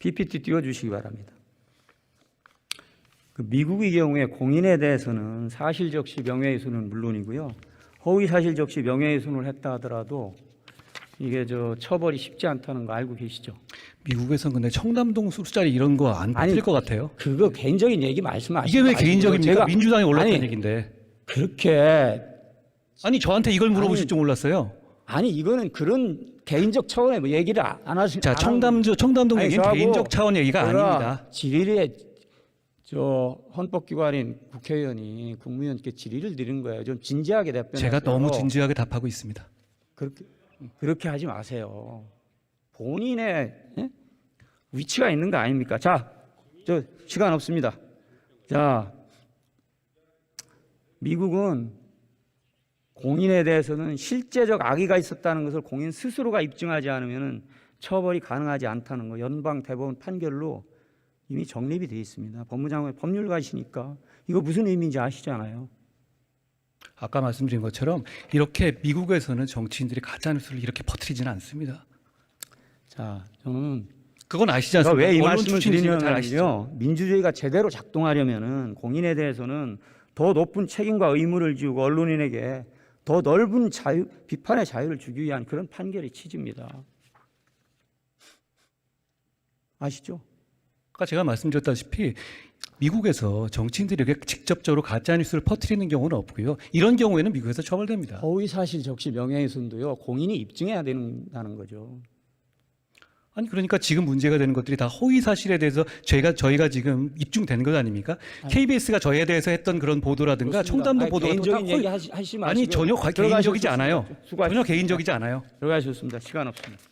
PPT 띄워주시기 바랍니다. 그 미국의 경우에 공인에 대해서는 사실적시 명예훼손은 물론이고요. 허위 사실적시 명예훼손을 했다 하더라도 이게 저 처벌이 쉽지 않다는 거 알고 계시죠? 미국에선 근데 청담동 술자리 이런 거 안 아니, 것 같아요. 그거 개인적인 얘기 말씀 하시지 이게 왜 개인적입니까? 제가 민주당이 올랐다는 아니, 얘기인데. 그렇게 아니 저한테 이걸 물어보실 아니, 줄 몰랐어요. 아니 이거는 그런 개인적 차원의 뭐 얘기를 안 하시. 자안 청담주 청담동 얘기는 개인적 차원 얘기가 아닙니다. 질의에 저 헌법기관인 국회의원이 국무위원께 질의를 드린 거예요. 좀 진지하게 답변하세요. 제가 너무 진지하게 답하고 있습니다. 그렇게 그렇게 하지 마세요. 본인의 예? 위치가 있는 거 아닙니까? 자, 저 시간 없습니다. 자, 미국은 공인에 대해서는 실제적 악의가 있었다는 것을 공인 스스로가 입증하지 않으면 처벌이 가능하지 않다는 거 연방 대법원 판결로 이미 정립이 되어 있습니다. 법무장관 법률가시니까 이거 무슨 의미인지 아시잖아요. 아까 말씀드린 것처럼 이렇게 미국에서는 정치인들이 가짜 뉴스를 이렇게 퍼뜨리지는 않습니다. 자, 저는 그건 아시지 않습니까? 왜이 언론 말씀을? 드리냐면요. 민주주의가 제대로 작동하려면은 공인에 대해서는 더 높은 책임과 의무를 지우고 언론인에게 더 넓은 자유, 비판의 자유를 주기 위한 그런 판결이 취지입니다. 아시죠? 아까 제가 말씀드렸다시피 미국에서 정치인들이 이렇게 직접적으로 가짜 뉴스를 퍼뜨리는 경우는 없고요. 이런 경우에는 미국에서 처벌됩니다. 허위 사실 적시 명예훼손도요. 공인이 입증해야 된다는 거죠. 아니 그러니까 지금 문제가 되는 것들이 다 허위 사실에 대해서 저희가 저희가 지금 입증된 것 아닙니까? KBS가 저희에 대해서 했던 그런 보도라든가 아니, 보도가 개인적인 다 허위- 얘기 하시, 하시 마시고 아니 전혀 과- 개인적이지 않아요. 전혀. 개인적이지 않아요. 들어가셨습니다. 시간 없습니다.